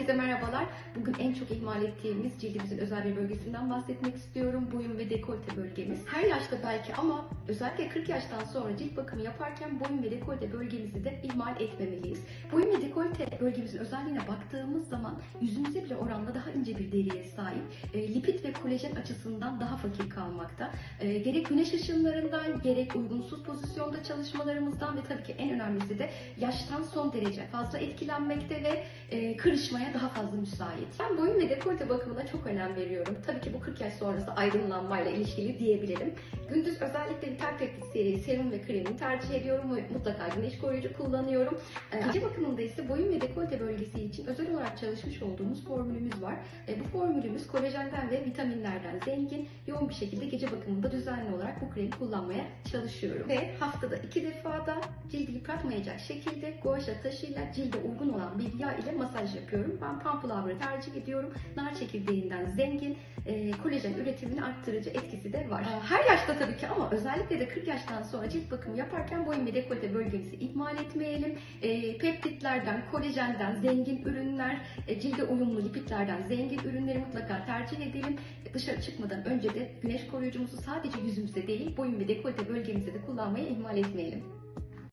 Herkese merhabalar. Bugün en çok ihmal ettiğimiz cildimizin özel bir bölgesinden bahsetmek istiyorum. Boyun ve dekolte bölgemiz. Her yaşta belki ama özellikle 40 yaştan sonra cilt bakımı yaparken boyun ve dekolte bölgemizi de ihmal etmemeliyiz. Boyun ve dekolte bölgemizin özelliğine baktığımız zaman yüzümüze bile oranla daha ince bir deriye sahip. E, lipid ve kolajen açısından daha fakir kalmakta. E, gerek güneş ışınlarından, gerek uygunsuz pozisyonda çalışmalarımızdan ve tabii ki en önemlisi de yaştan son derece fazla etkilenmekte ve kırışmaya daha fazla müsait. Ben boyun ve dekolte bakımına çok önem veriyorum. Tabii ki bu 40 yaş sonrası aydınlanmayla ilişkili diyebilirim. Gündüz özellikle peptit seri serum ve kremini tercih ediyorum mutlaka güneş koruyucu kullanıyorum. E, gece bakımında ise boyun ve dekolte bölgesi için özel olarak çalışmış olduğumuz formülümüz var. E, bu formülümüz kolajenden ve vitaminlerden zengin, yoğun bir şekilde gece bakımında düzenli olarak bu kremi kullanmaya çalışıyorum. Ve haftada iki defa da cildi yıpratmayacak şekilde guaşa taşıyla cilde uygun olan bir yağ ile masaj yapıyorum. Ben Pampulavr'ı tercih ediyorum. Nar çekirdeğinden zengin, e, kolajen üretimini arttırıcı etkisi de var. Her yaşta tabii ki ama özellikle de 40 yaştan sonra cilt bakımı yaparken boyun ve dekolte bölgemizi ihmal etmeyelim. E, peptitlerden, kolajenden zengin ürünler, e, cilde uyumlu lipidlerden zengin ürünleri mutlaka tercih edelim. E, Dışarı çıkmadan önce de güneş koruyucumuzu sadece yüzümüzde değil, boyun ve dekolte bölgemizde de kullanmayı ihmal etmeyelim.